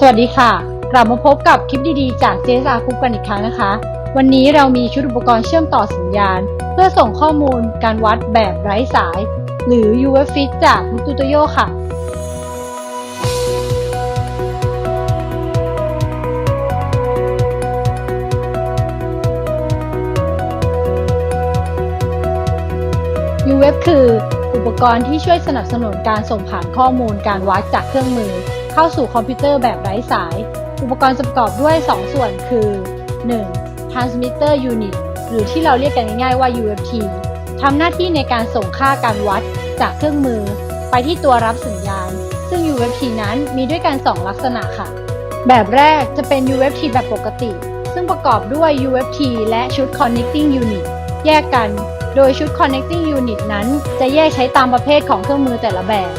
สวัสดีค่ะ กลับมาพบกับคลิปดีๆ จาก JSR Group กันอีกครั้งนะคะ วันนี้เรามีชุดอุปกรณ์เชื่อมต่อสัญญาณ เพื่อส่งข้อมูลการวัดแบบไร้สาย หรือ UFIT จาก m u t u t o y o ค่ะ UF คืออุปกรณ์ที่ช่วยสนับสนุนการส่งผ่านข้อมูลการวัดจากเครื่องมือ เข้าสู่คอมพิวเตอร์แบบไร้สาย อุปกรณ์ประกอบด้วย 2 ส่วนคือ 1. transmitter unit หรือที่เราเรียกกันง่ายๆว่า UFT ทำหน้าที่ในการส่งค่าการวัดจากเครื่องมือ ไปที่ตัวรับสัญญาณ ซึ่ง UFT นั้นมีด้วยกัน 2 ลักษณะค่ะ แบบแรกจะเป็น UFT แบบปกติ ซึ่งประกอบด้วย UFT และชุด connecting unit แยกกัน โดยชุด connecting unit นั้น จะแยกใช้ตามประเภทของเครื่องมือแต่ละแบบ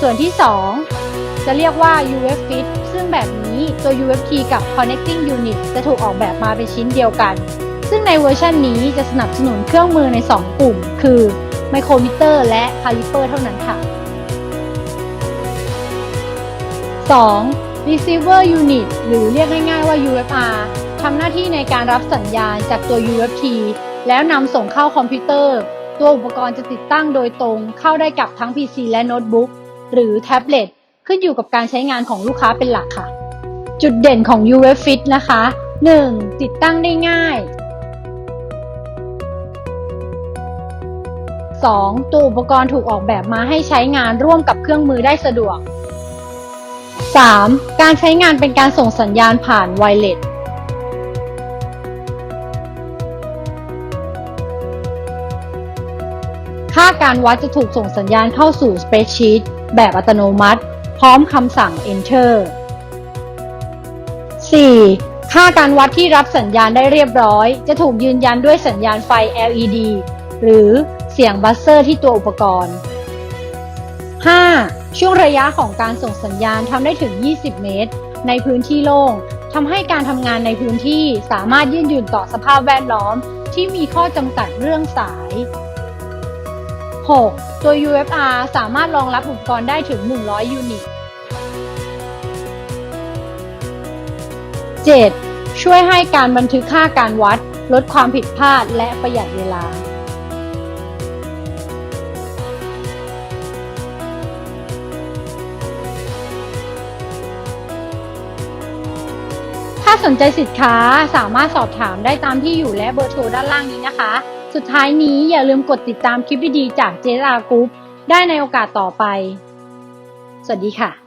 ส่วนที่ 2 จะเรียกว่า UFIT ซึ่งแบบนี้ตัว UFT กับ connecting unit จะถูกออกแบบมาเป็นชิ้นเดียวกัน ซึ่งในเวอร์ชันนี้จะสนับสนุนเครื่องมือใน 2 กลุ่ม คือ micrometer และ caliper เท่านั้นค่ะ 2. receiver unit หรือเรียกง่ายๆว่า UFR ทำหน้าที่ในการรับสัญญาณจากตัว UFT แล้วนำส่งเข้าคอมพิวเตอร์ ตัวอุปกรณ์จะติดตั้งโดยตรงเข้าได้กับทั้ง PC และโน้ตบุ๊กหรือแท็บเล็ต ขึ้นอยู่กับการใช้งานของลูกค้าเป็นหลักค่ะ จุดเด่นของ UFIT นะคะ 1. ติดตั้งได้ง่าย 2. ตัวอุปกรณ์ถูกออกแบบมาให้ใช้งานร่วมกับเครื่องมือได้สะดวก 3. การใช้งานเป็นการส่งสัญญาณผ่านไวเลส ค่าการวัดจะถูกส่งสัญญาณเข้าสู่ Spreadsheet แบบอัตโนมัติ ร้อมคำสั่ง Enter 4. ค่าการวัดที่รับสัญญาณได้เรียบร้อย จะถูกยืนยันด้วยสัญญาณไฟ LED หรือเสียงบัสเซอร์ที่ตัวอุปกรณ์ 5. ช่วงระยะของการส่งสัญญาณทำได้ถึง 20 เมตร ในพื้นที่โล่งทำให้การทำงานในพื้นที่สามารถยืนยืนต่อสภาพแวดล้อม ที่มีข้อจำกัดเรื่องสาย 6. ตัว UFR สามารถรองรับอุปกรณ์ได้ถึง 100 ยูนิต 7. ช่วยให้การบันทึกค่าการวัด ลดความผิดพลาดและประหยัดเวลา ถ้าสนใจสินค้าสามารถสอบถามได้ตามที่อยู่และเบอร์โทรด้านล่างนี้นะคะ สุดท้ายนี้อย่าลืมกดติดตามคลิปดีๆจากเจรากรุ๊ปได้ในโอกาสต่อไป สวัสดีค่ะ